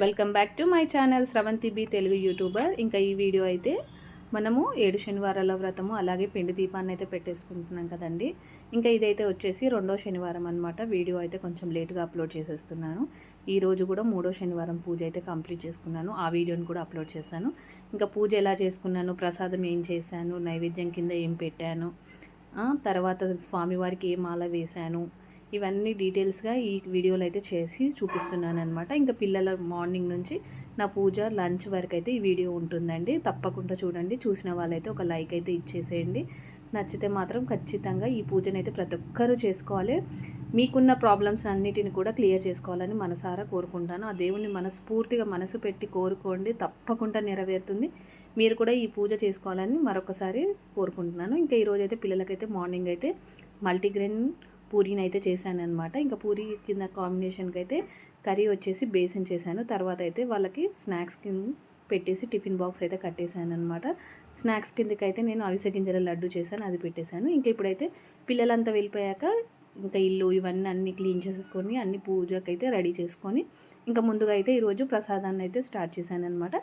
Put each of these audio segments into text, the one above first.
Welcome back to my channel Sravanthi B Telugu YouTuber. ఇంకా ఈ video అయితే మనము ఏడు శనివారాల వ్రతము అలాగే పిండి దీపాన్ని అయితే పెట్టేసుకుంటున్నాం కదండి. ఇంకా ఇదైతే వచ్చేసి రెండో శనివారం అనమాట వీడియో అయితే కొంచెం లేట్గా అప్లోడ్ చేసేస్తున్నాను. ఈ రోజు కూడా మూడో శనివారం పూజ అయితే కంప్లీట్ చేసుకున్నాను. ఆ వీడియోని కూడా అప్లోడ్ చేశాను ఇంకా పూజ ఎలా చేసుకున్నాను ప్రసాదం ఏం చేశాను నైవేద్యం కింద ఏం పెట్టాను తర్వాత స్వామివారికి ఏ మాల వేశాను ఇవన్నీ డీటెయిల్స్గా ఈ వీడియోలో అయితే చేసి చూపిస్తున్నాను అనమాట ఇంకా పిల్లల మార్నింగ్ నుంచి నా పూజ లంచ్ వరకు అయితే ఈ వీడియో ఉంటుందండి. తప్పకుండా చూడండి. చూసిన వాళ్ళైతే ఒక లైక్ అయితే ఇచ్చేసేయండి. నచ్చితే మాత్రం ఖచ్చితంగా ఈ పూజను అయితే ప్రతి ఒక్కరూ చేసుకోవాలి. మీకున్న ప్రాబ్లమ్స్ అన్నిటిని కూడా క్లియర్ చేసుకోవాలని మనసారా కోరుకుంటాను. ఆ దేవుణ్ణి మనస్ఫూర్తిగా మనసు పెట్టి కోరుకోండి. తప్పకుండా నెరవేరుతుంది. మీరు కూడా ఈ పూజ చేసుకోవాలని మరొకసారి కోరుకుంటున్నాను. ఇంకా ఈరోజు అయితే పిల్లలకైతే మార్నింగ్ అయితే మల్టీగ్రెయిన్ పూరీని అయితే చేశాను అనమాట ఇంకా పూరి కింద కాంబినేషన్కి అయితే కర్రీ వచ్చేసి బేసన్ చేశాను. తర్వాత అయితే వాళ్ళకి స్నాక్స్ కింద పెట్టేసి టిఫిన్ బాక్స్ అయితే కట్టేశాను అనమాట స్నాక్స్ కిందకి అయితే నేను అవిసె గింజల లడ్డు చేశాను అది పెట్టేశాను. ఇంకా ఇప్పుడైతే పిల్లలంతా వెళ్ళిపోయాక ఇంకా ఇల్లు ఇవన్నీ అన్నీ క్లీన్ చేసేసుకొని అన్ని పూజకైతే అయితే రెడీ చేసుకొని ఇంకా ముందుగా అయితే ఈరోజు ప్రసాదాన్ని అయితే స్టార్ట్ చేశాను అనమాట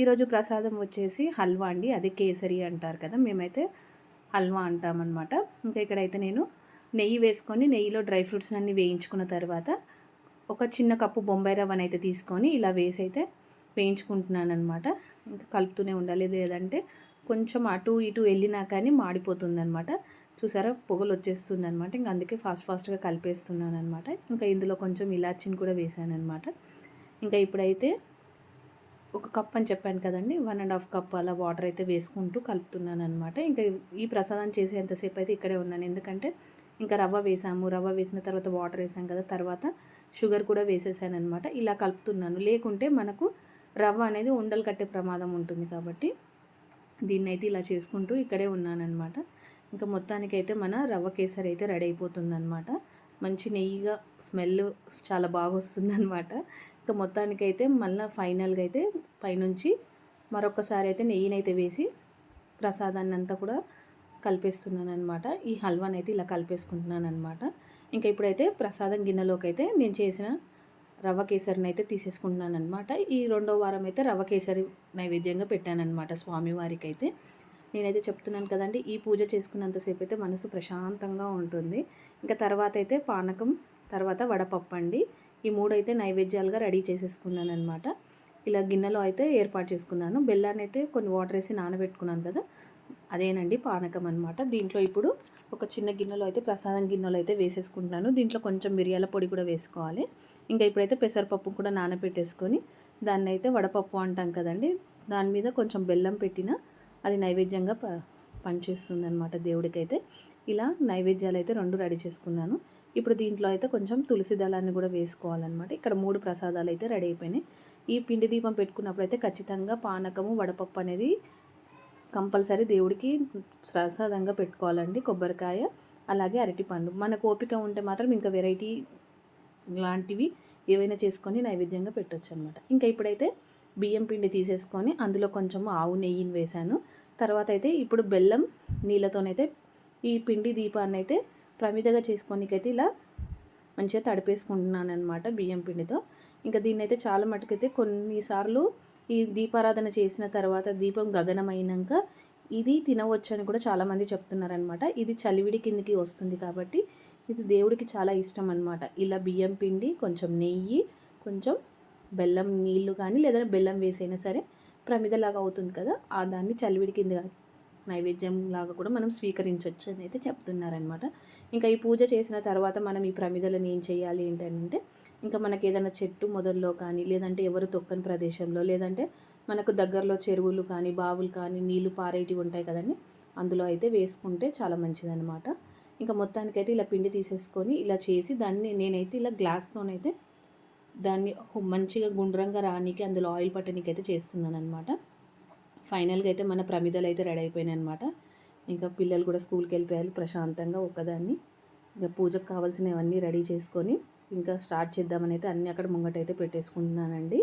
ఈరోజు ప్రసాదం వచ్చేసి హల్వా అండి. అదే కేసరి అంటారు కదా మేమైతే హల్వా అంటామన్నమాట. ఇంకా ఇక్కడైతే నేను నెయ్యి వేసుకొని నెయ్యిలో డ్రై ఫ్రూట్స్ అన్నీ వేయించుకున్న తర్వాత ఒక చిన్న కప్పు బొంబాయి రవ్వని అయితే తీసుకొని ఇలా వేసి అయితే వేయించుకుంటున్నాను అనమాట ఇంకా కలుపుతూనే ఉండాలి. లేదంటే కొంచెం అటు ఇటు వెళ్ళినా కానీ మాడిపోతుంది అనమాట చూసారా? పొగలు వచ్చేస్తుంది అనమాట ఇంకా అందుకే ఫాస్ట్ ఫాస్ట్గా కలిపేస్తున్నాను అనమాట ఇంకా ఇందులో కొంచెం ఇలాచిని కూడా వేసాను అనమాట ఇంకా ఇప్పుడైతే ఒక కప్ అని చెప్పాను కదండి. వన్ అండ్ హాఫ్ కప్ అలా వాటర్ అయితే వేసుకుంటూ కలుపుతున్నాను అనమాట ఇంకా ఈ ప్రసాదం చేసేంతసేపు అయితే ఇక్కడే ఉన్నాను. ఎందుకంటే ఇంకా రవ్వ వేసాము. రవ్వ వేసిన తర్వాత వాటర్ వేసాం కదా తర్వాత షుగర్ కూడా వేసేసాను అనమాట ఇలా కలుపుతున్నాను. లేకుంటే మనకు రవ్వ అనేది ఉండలు కట్టే ప్రమాదం ఉంటుంది కాబట్టి దీన్ని అయితే ఇలా చేసుకుంటూ ఇక్కడే ఉన్నానన్నమాట. ఇంకా మొత్తానికైతే మన రవ్వ కేసరి అయితే రెడీ అయిపోతుందన్నమాట. మంచి నెయ్యిగా స్మెల్ చాలా బాగా వస్తుందన్నమాట ఇంకా మొత్తానికైతే మళ్ళీ ఫైనల్గా అయితే పైనుంచి మరొకసారి అయితే నెయ్యినైతే వేసి ప్రసాదాన్ని అంతా కూడా కలిపేస్తున్నాను అనమాట ఈ హల్వాని అయితే ఇలా కలిపేసుకుంటున్నాను అనమాట ఇంకా ఇప్పుడైతే ప్రసాదం గిన్నెలోకి అయితే నేను చేసిన రవ్వ కేసరిని అయితే తీసేసుకుంటున్నాను అనమాట ఈ రెండో వారం అయితే రవ్వ కేసరి నైవేద్యంగా పెట్టానమాట స్వామివారికి అయితే నేనైతే చెప్తున్నాను కదండి ఈ పూజ చేసుకున్నంతసేపు అయితే మనసు ప్రశాంతంగా ఉంటుంది. ఇంకా తర్వాత అయితే పానకం తర్వాత వడపప్పు అండి. ఈ మూడు అయితే నైవేద్యాలుగా రెడీ చేసేసుకున్నాను అనమాట ఇలా గిన్నెలో అయితే ఏర్పాటు చేసుకున్నాను. బెల్లాన్ని అయితే కొన్ని వాటర్ వేసి నానబెట్టుకున్నాను కదా అదేనండి పానకం అనమాట దీంట్లో ఇప్పుడు ఒక చిన్న గిన్నెలో అయితే ప్రసాదం గిన్నెలో అయితే వేసేసుకుంటున్నాను. దీంట్లో కొంచెం మిరియాల పొడి కూడా వేసుకోవాలి. ఇంకా ఇప్పుడైతే పెసరపప్పు కూడా నానబెట్టేసుకొని దాన్ని అయితే వడపప్పు అంటాం కదండి. దాని మీద కొంచెం బెల్లం పెట్టిన అది నైవేద్యంగా ప పనిచేస్తుంది అనమాట దేవుడికైతే. ఇలా నైవేద్యాలు అయితే రెండు రెడీ చేసుకున్నాను. ఇప్పుడు దీంట్లో అయితే కొంచెం తులసి దళాన్ని కూడా వేసుకోవాలన్నమాట. ఇక్కడ మూడు ప్రసాదాలు అయితే రెడీ అయిపోయినాయి. ఈ పిండి దీపం పెట్టుకున్నప్పుడు అయితే ఖచ్చితంగా పానకము వడపప్పు అనేది కంపల్సరీ దేవుడికి ప్రసాదంగా పెట్టుకోవాలండి కొబ్బరికాయ అలాగే అరటిపండు. మనకు ఓపిక ఉంటే మాత్రం ఇంకా వెరైటీ లాంటివి ఏవైనా చేసుకొని నైవేద్యంగా పెట్టొచ్చు అనమాట ఇంకా ఇప్పుడైతే బియ్యం పిండి తీసేసుకొని అందులో కొంచెం ఆవు నెయ్యిని వేశాను. తర్వాత అయితే ఇప్పుడు బెల్లం నీళ్ళతోనైతే ఈ పిండి దీపాన్ని అయితే ప్రమిదగా చేసుకోనికైతే ఇలా మంచిగా తడిపేసుకుంటున్నాను అనమాట బియ్యం పిండితో. ఇంకా దీన్ని అయితే చాలా మటుకైతే కొన్నిసార్లు ఈ దీపారాధన చేసిన తర్వాత దీపం గగనమైనాక ఇది తినవచ్చు అని కూడా చాలామంది చెప్తున్నారనమాట. ఇది చలివిడి కిందికి వస్తుంది కాబట్టి ఇది దేవుడికి చాలా ఇష్టం అనమాట ఇలా బియ్యం పిండి కొంచెం నెయ్యి కొంచెం బెల్లం నీళ్ళు కానీ లేదా బెల్లం వేసైనా సరే ప్రమిదలాగా అవుతుంది కదా ఆ దాన్ని చలివిడి కింద నైవేద్యం లాగా కూడా మనం స్వీకరించవచ్చు అని అయితే చెప్తున్నారనమాట. ఇంకా ఈ పూజ చేసిన తర్వాత మనం ఈ ప్రమిదలను ఏం చేయాలి ఏంటంటే ఇంకా మనకి ఏదైనా చెట్టు మొదల్లో కానీ లేదంటే ఎవరు తొక్కని ప్రదేశంలో లేదంటే మనకు దగ్గరలో చెరువులు కానీ బావులు కానీ నీళ్ళు పారేటివి ఉంటాయి కదండి. అందులో అయితే వేసుకుంటే చాలా మంచిదన్నమాట. ఇంకా మొత్తానికైతే ఇలా పిండి తీసేసుకొని ఇలా చేసి దాన్ని నేనైతే ఇలా గ్లాస్తోనైతే దాన్ని మంచిగా గుండ్రంగా రానికి అందులో ఆయిల్ పట్టడానికి అయితే చేస్తున్నాను అనమాట ఫైనల్గా అయితే మన ప్రమిదలు అయితే రెడీ అయిపోయినాయి అనమాట ఇంకా పిల్లలు కూడా స్కూల్కి వెళ్ళిపోయారు ప్రశాంతంగా ఒక్కదాన్ని. ఇంకా పూజకు కావాల్సినవన్నీ రెడీ చేసుకొని ఇంకా స్టార్ట్ చేద్దామని అయితే అన్నీ అక్కడ ముంగటైతే పెట్టేసుకుంటున్నానండి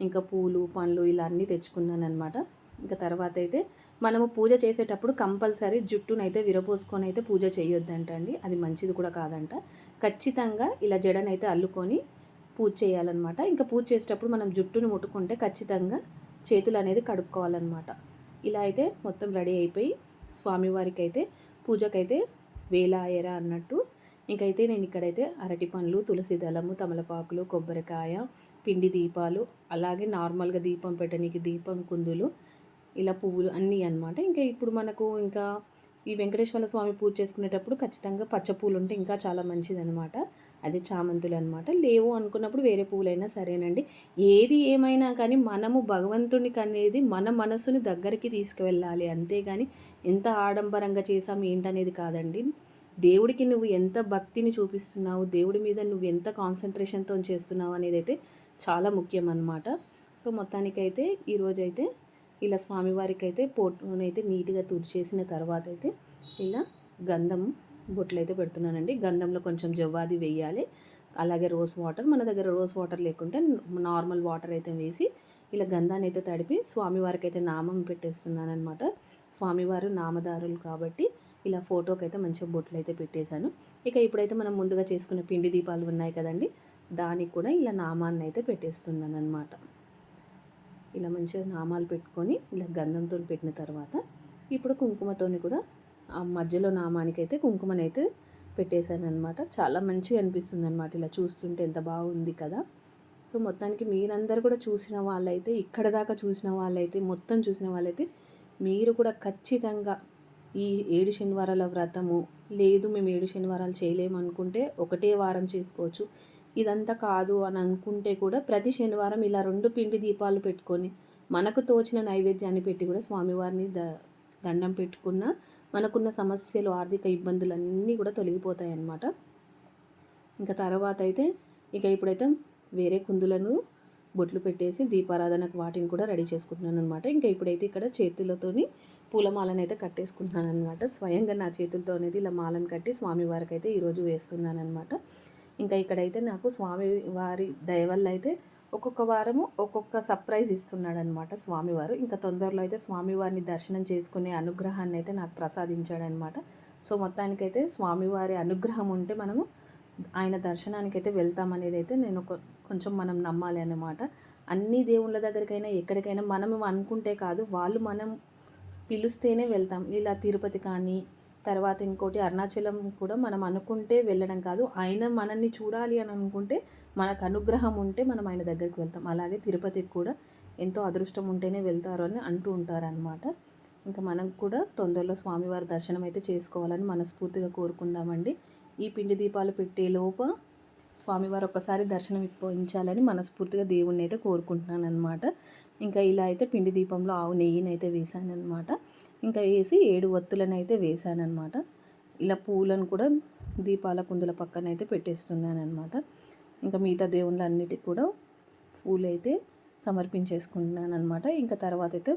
ఇంకా పూలు పండ్లు ఇలా అన్నీ తెచ్చుకున్నాను అనమాట ఇంకా తర్వాత అయితే మనము పూజ చేసేటప్పుడు కంపల్సరీ జుట్టునైతే విరపోసుకొని అయితే పూజ చేయొద్దంట అండి అది మంచిది కూడా కాదంట. ఖచ్చితంగా ఇలా జడనైతే అల్లుకొని పూజ చేయాలన్నమాట. ఇంకా పూజ చేసేటప్పుడు మనం జుట్టును ముట్టుకుంటే ఖచ్చితంగా చేతులు అనేది కడుక్కోవాలన్నమాట. ఇలా అయితే మొత్తం రెడీ అయిపోయి స్వామివారికి అయితే పూజకైతే వేలాయరా అన్నట్టు ఇంకైతే నేను ఇక్కడైతే అరటి పండ్లు తులసి దళము తమలపాకులు కొబ్బరికాయ పిండి దీపాలు అలాగే నార్మల్గా దీపం పెట్టడానికి దీపం కుందులు ఇలా పువ్వులు అన్నీ అనమాట ఇంకా ఇప్పుడు మనకు ఇంకా ఈ వెంకటేశ్వర స్వామి పూజ చేసుకునేటప్పుడు ఖచ్చితంగా పచ్చ పూలు ఉంటే ఇంకా చాలా మంచిదనమాట అది చామంతులు అనమాట లేవు అనుకున్నప్పుడు వేరే పువ్వులైనా సరేనండి. ఏది ఏమైనా కానీ మనము భగవంతునికి అనేది మన మనసుని దగ్గరికి తీసుకువెళ్ళాలి. అంతేగాని ఎంత ఆడంబరంగా చేసాం ఏంటనేది కాదండి. దేవుడికి నువ్వు ఎంత భక్తిని చూపిస్తున్నావు దేవుడి మీద నువ్వు ఎంత కాన్సన్ట్రేషన్తో చేస్తున్నావు అనేది అయితే చాలా ముఖ్యం అన్నమాట సో మొత్తానికైతే ఈరోజైతే ఇలా స్వామివారికి అయితే పోటునైతే నీట్గా తుడిచేసిన తర్వాత అయితే ఇలా గంధం బొట్లు అయితే పెడుతున్నానండి. గంధంలో కొంచెం జవ్వాది వేయాలి. అలాగే రోజ్ వాటర్ మన దగ్గర రోజ్ వాటర్ లేకుంటే నార్మల్ వాటర్ అయితే వేసి ఇలా గంధాన్ని అయితే తడిపి స్వామివారికి అయితే నామం పెట్టేస్తున్నాను అనమాట స్వామివారు నామదారులు కాబట్టి ఇలా ఫోటోకి అయితే మంచిగా బొట్లు అయితే పెట్టేశాను. ఇక ఇప్పుడైతే మనం ముందుగా చేసుకున్న పిండి దీపాలు ఉన్నాయి కదండి దానికి కూడా ఇలా నామాన్ని అయితే పెట్టేస్తున్నాను అనమాట ఇలా మంచిగా నామాలు పెట్టుకొని ఇలా గంధంతో పెట్టిన తర్వాత ఇప్పుడు కుంకుమతోని కూడా ఆ మధ్యలో నామానికైతే కుంకుమని అయితే పెట్టేశాను అనమాట చాలా మంచిగా అనిపిస్తుంది అనమాట ఇలా చూస్తుంటే ఎంత బాగుంది కదా. సో మొత్తానికి మీరందరూ కూడా చూసిన వాళ్ళైతే ఇక్కడ దాకా చూసిన వాళ్ళైతే మొత్తం చూసిన వాళ్ళైతే మీరు కూడా ఖచ్చితంగా ఈ ఏడు శనివారాల వ్రతము. లేదు మేము ఏడు శనివారాలు చేయలేము అనుకుంటే ఒకటే వారం చేసుకోవచ్చు. ఇదంతా కాదు అని అనుకుంటే కూడా ప్రతి శనివారం ఇలా రెండు పిండి దీపాలు పెట్టుకొని మనకు తోచిన నైవేద్యాన్ని పెట్టి కూడా స్వామివారిని ద దండం పెట్టుకున్న మనకున్న సమస్యలు ఆర్థిక ఇబ్బందులన్నీ కూడా తొలగిపోతాయి అన్నమాట. ఇంకా తర్వాత అయితే ఇక ఇప్పుడైతే వేరే కుందులను బొట్లు పెట్టేసి దీపారాధనకు వాటిని కూడా రెడీ చేసుకుంటున్నాను అనమాట ఇంకా ఇప్పుడైతే ఇక్కడ చేతులతోని పూలమాలను అయితే కట్టేసుకుంటున్నాను అనమాట స్వయంగా నా చేతులతో అనేది ఇలా మాలను కట్టి స్వామివారికి అయితే ఈరోజు వేస్తున్నాను అనమాట ఇంకా ఇక్కడైతే నాకు స్వామి వారి దయవల్ల అయితే ఒక్కొక్క వారము ఒక్కొక్క సర్ప్రైజ్ ఇస్తున్నాడనమాట స్వామివారు ఇంకా తొందరలో అయితే స్వామివారిని దర్శనం చేసుకునే అనుగ్రహాన్ని అయితే నాకు ప్రసాదించాడనమాట సో మొత్తానికైతే స్వామివారి అనుగ్రహం ఉంటే మనము ఆయన దర్శనానికి అయితే వెళ్తామనేది అయితే నేను కొంచెం మనం నమ్మాలి అన్నమాట. అన్ని దేవుళ్ళ దగ్గరికైనా ఎక్కడికైనా మనం అనుకుంటే కాదు వాళ్ళు మనం పిలుస్తేనే వెళ్తాం. ఇలా తిరుపతి కానీ తర్వాత ఇంకోటి అరుణాచలం కూడా మనం అనుకుంటే వెళ్ళడం కాదు. ఆయన మనల్ని చూడాలి అని అనుకుంటే మనకు అనుగ్రహం ఉంటే మనం ఆయన దగ్గరికి వెళ్తాం. అలాగే తిరుపతికి కూడా ఎంతో అదృష్టం ఉంటేనే వెళ్తారు అని అంటూ ఉంటారనమాట ఇంకా మనం కూడా తొందరలో స్వామివారి దర్శనం అయితే చేసుకోవాలని మనస్ఫూర్తిగా కోరుకుందామండి. ఈ పిండి దీపాలు పెట్టే లోప స్వామివారు ఒక్కసారి దర్శనం ఇప్పించాలని మనస్ఫూర్తిగా దేవుణ్ణి అయితే కోరుకుంటున్నాను అనమాట ఇంకా ఇలా అయితే పిండి దీపంలో ఆవు నెయ్యిని అయితే వేసాను అనమాట ఇంకా వేసి ఏడు ఒత్తులను అయితే వేసాను అనమాట ఇలా పూలను కూడా దీపాల కుందుల పక్కన అయితే పెట్టేస్తున్నాను అనమాట ఇంకా మిగతా దేవుళ్ళన్నిటికి కూడా పూలు అయితే సమర్పించేసుకుంటున్నాను అనమాట ఇంకా తర్వాత అయితే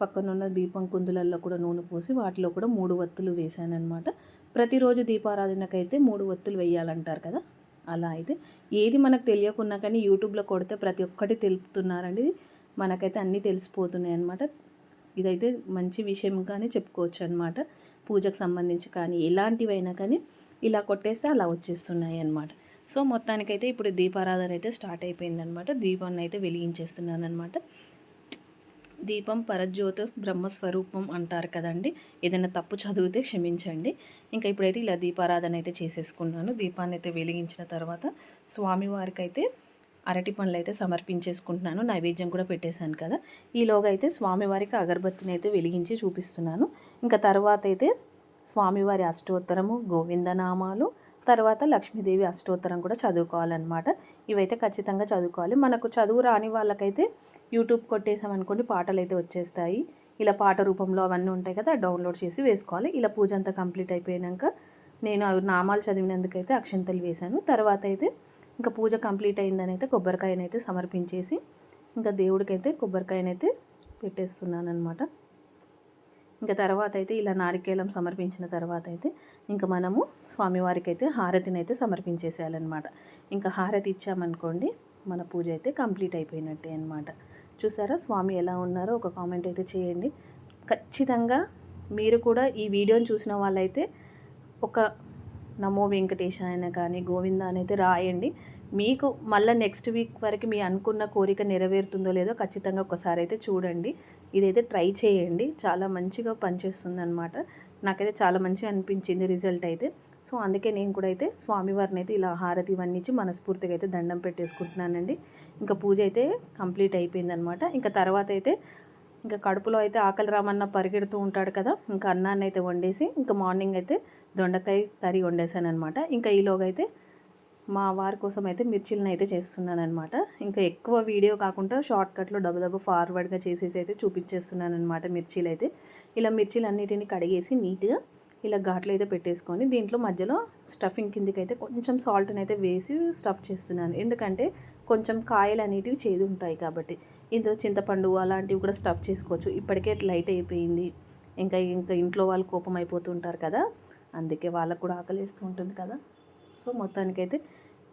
పక్కనున్న దీపం కుందులల్లో కూడా నూనె పోసి వాటిలో కూడా మూడు వత్తులు వేసాను అనమాట ప్రతిరోజు దీపారాధనకైతే మూడు వత్తులు వేయాలంటారు కదా? అలా అయితే ఏది మనకు తెలియకున్నా కానీ యూట్యూబ్లో కొడితే ప్రతి ఒక్కటి తెలుపుతున్నారండి. మనకైతే అన్నీ తెలిసిపోతున్నాయి అనమాట ఇదైతే మంచి విషయంగానే చెప్పుకోవచ్చు అనమాట పూజకు సంబంధించి కానీ ఎలాంటివైనా కానీ ఇలా కొట్టేస్తే అలా వచ్చేస్తున్నాయి అనమాట సో మొత్తానికైతే ఇప్పుడు దీపారాధన అయితే స్టార్ట్ అయిపోయిందనమాట దీపాన్ని అయితే వెలిగించేస్తున్నాను అనమాట దీపం పరజ్యోతి బ్రహ్మస్వరూపం అంటారు కదండి. ఏదైనా తప్పు చదివితే క్షమించండి. ఇంకా ఇప్పుడైతే ఇలా దీపారాధన అయితే చేసేసుకున్నాను. దీపాన్ని అయితే వెలిగించిన తర్వాత స్వామివారికి అయితే అరటి పండ్లు అయితే సమర్పించేసుకుంటున్నాను. నైవేద్యం కూడా పెట్టేశాను కదా. ఈలోగా అయితే స్వామివారికి అగరబత్తిని అయితే వెలిగించి చూపిస్తున్నాను. ఇంకా తర్వాత అయితే స్వామివారి అష్టోత్తరము గోవిందనామాలు తర్వాత లక్ష్మీదేవి అష్టోత్తరం కూడా చదువుకోవాలన్నమాట. ఇవైతే ఖచ్చితంగా చదువుకోవాలి. మనకు చదువు రాని వాళ్ళకైతే యూట్యూబ్ కొట్టేసామనుకోండి పాటలు అయితే వచ్చేస్తాయి. ఇలా పాట రూపంలో అవన్నీ ఉంటాయి కదా డౌన్లోడ్ చేసి వేసుకోవాలి. ఇలా పూజ అంతా కంప్లీట్ అయిపోయాక నేను అవి నామాలు చదివినందుకైతే అక్షంతలు వేశాను. తర్వాత అయితే ఇంకా పూజ కంప్లీట్ అయిందని అయితే కొబ్బరికాయనైతే సమర్పించేసి ఇంకా దేవుడికైతే కొబ్బరికాయనైతే పెట్టేస్తున్నాను అనమాట ఇంకా తర్వాత అయితే ఇలా నారికేలం సమర్పించిన తర్వాత అయితే ఇంకా మనము స్వామివారికి అయితే హారతిని అయితే సమర్పించేసేయాలన్నమాట. ఇంకా హారతి ఇచ్చామనుకోండి మన పూజ అయితే కంప్లీట్ అయిపోయినట్టే అనమాట చూసారా? స్వామి ఎలా ఉన్నారో ఒక కామెంట్ అయితే చేయండి. ఖచ్చితంగా మీరు కూడా ఈ వీడియోని చూసిన వాళ్ళైతే ఒక నమో వెంకటేశ అయినా కానీ గోవింద అని అయితే రాయండి. మీకు మళ్ళీ నెక్స్ట్ వీక్ వరకు మీ అనుకున్న కోరిక నెరవేరుతుందో లేదో ఖచ్చితంగా ఒకసారి అయితే చూడండి. ఇదైతే ట్రై చేయండి. చాలా మంచిగా పనిచేస్తుంది అనమాట నాకైతే చాలా మంచిగా అనిపించింది రిజల్ట్ అయితే. సో అందుకే నేను కూడా అయితే స్వామివారిని అయితే ఇలా హారతి ఇవన్నీ ఇచ్చి మనస్ఫూర్తిగా అయితే దండం పెట్టేసుకుంటున్నానండి. ఇంకా పూజ అయితే కంప్లీట్ అయిపోయిందనమాట ఇంకా తర్వాత అయితే ఇంకా కడుపులో అయితే ఆకలి రామన్న పరిగెడుతూ ఉంటాడు కదా ఇంకా అన్నాన్ని అయితే వండేసి ఇంకా మార్నింగ్ అయితే దొండకాయ కర్రీ వండేసాను అనమాట ఇంకా ఈలోగా అయితే మా వారి కోసం అయితే మిర్చిలను అయితే చేస్తున్నాను అనమాట ఇంకా ఎక్కువ వీడియో కాకుండా షార్ట్ కట్లో డబ్బు ఫార్వర్డ్గా చేసేసి అయితే చూపించేస్తున్నాను అనమాట మిర్చీలు అయితే ఇలా మిర్చీలు అన్నిటిని కడిగేసి నీట్గా ఇలా ఘాట్లు అయితే పెట్టేసుకొని దీంట్లో మధ్యలో స్టఫింగ్ కిందికి అయితే కొంచెం సాల్ట్ని అయితే వేసి స్టఫ్ చేస్తున్నాను. ఎందుకంటే కొంచెం కాయలు అనేటివి చేదు ఉంటాయి కాబట్టి. ఇందులో చింతపండు అలాంటివి కూడా స్టఫ్ చేసుకోవచ్చు. ఇప్పటికే లైట్ అయిపోయింది. ఇంకా ఇంకా ఇంట్లో వాళ్ళు కోపం అయిపోతుంటారు కదా. అందుకే వాళ్ళకు కూడా ఆకలిస్తూ ఉంటుంది కదా. సో మొత్తానికైతే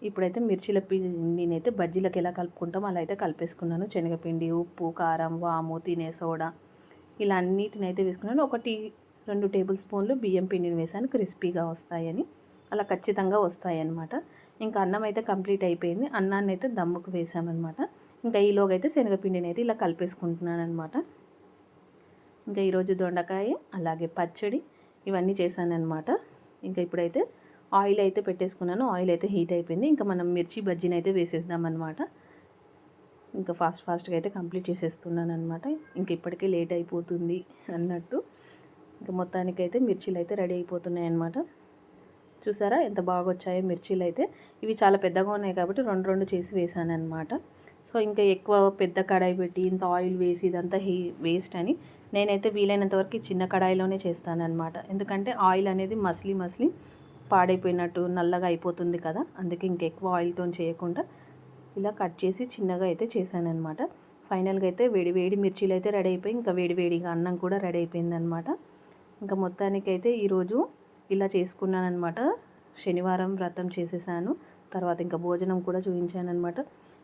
ఇప్పుడైతే మిర్చిల పిండినైతే బజ్జీలకు ఎలా కలుపుకుంటామో అలా అయితే కలిపేసుకున్నాను. శనగపిండి ఉప్పు కారం వాము తినే సోడా ఇలా అన్నిటిని అయితే వేసుకున్నాను ఒకటి రెండు టేబుల్ స్పూన్లు బియ్యం పిండిని వేసాను. క్రిస్పీగా వస్తాయని. అలా ఖచ్చితంగా వస్తాయన్నమాట. ఇంకా అన్నం అయితే కంప్లీట్ అయిపోయింది. అన్నాన్ని అయితే దమ్ముకు వేసామన్నమాట. ఇంకా ఈలోగా అయితే శనగపిండిని అయితే ఇలా కలిపేసుకుంటున్నాను అనమాట ఇంకా ఈరోజు దొండకాయ అలాగే పచ్చడి ఇవన్నీ చేశానన్నమాట. ఇంకా ఇప్పుడైతే ఆయిల్ అయితే పెట్టేసుకున్నాను. ఆయిల్ అయితే హీట్ అయిపోయింది. ఇంకా మనం మిర్చి బజ్జీని అయితే వేసేద్దాం అనమాట ఇంకా ఫాస్ట్ ఫాస్ట్గా అయితే కంప్లీట్ చేసేస్తున్నాను అనమాట ఇంక ఇప్పటికే లేట్ అయిపోతుంది అన్నట్టు. ఇంకా మొత్తానికైతే మిర్చీలు అయితే రెడీ అయిపోతున్నాయి అనమాట చూసారా? ఎంత బాగా వచ్చాయో మిర్చీలు అయితే. ఇవి చాలా పెద్దగా ఉన్నాయి కాబట్టి రెండు రెండు చేసి వేసాను అనమాట సో ఇంకా ఎక్కువ పెద్ద కడాయి పెట్టి ఇంత ఆయిల్ వేసి ఇదంతా హీ వేస్ట్ అని నేనైతే వీలైనంత వరకు చిన్న కడాయిలోనే చేస్తాను అనమాట ఎందుకంటే ఆయిల్ అనేది మసిలి మసిలి పాడైపోయినట్టు నల్లగా అయిపోతుంది కదా అందుకే ఇంకెక్కువ ఆయిల్తో చేయకుండా ఇలా కట్ చేసి చిన్నగా అయితే చేశాను అనమాట ఫైనల్గా అయితే వేడి వేడి మిర్చీలు అయితే రెడీ అయిపోయి ఇంకా వేడి వేడిగా అన్నం కూడా రెడీ అయిపోయిందనమాట ఇంకా మొత్తానికైతే ఈరోజు ఇలా చేసుకున్నాను అనమాట శనివారం వ్రతం చేసేసాను తర్వాత ఇంకా భోజనం కూడా చూపించాను అనమాట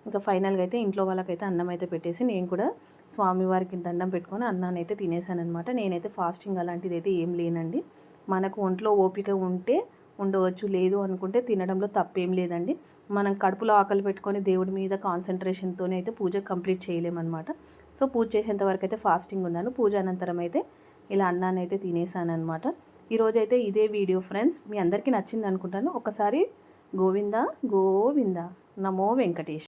ఇంకా ఫైనల్గా అయితే ఇంట్లో వాళ్ళకైతే అన్నం అయితే పెట్టేసి నేను కూడా స్వామివారికి దండం పెట్టుకొని అన్నాన్ని అయితే తినేసాను అనమాట నేనైతే ఫాస్టింగ్ అలాంటిది అయితే ఏం లేనండి. మనకు ఒంట్లో ఓపిక ఉంటే ఉండవచ్చు లేదు అనుకుంటే తినడంలో తప్పేం లేదండి. మనం కడుపులో ఆకలి పెట్టుకొని దేవుడి మీద కాన్సన్ట్రేషన్తోనే అయితే పూజ కంప్లీట్ చేయలేమన్నమాట. సో పూజ చేసేంత వరకు అయితే ఫాస్టింగ్ ఉన్నాను. పూజ అనంతరం అయితే ఇలా అన్నాన్ని అయితే తినేసాను అనమాట ఈరోజైతే ఇదే వీడియో ఫ్రెండ్స్. మీ అందరికీ నచ్చింది అనుకుంటాను. ఒకసారి గోవింద గోవింద. నమో వెంకటేష్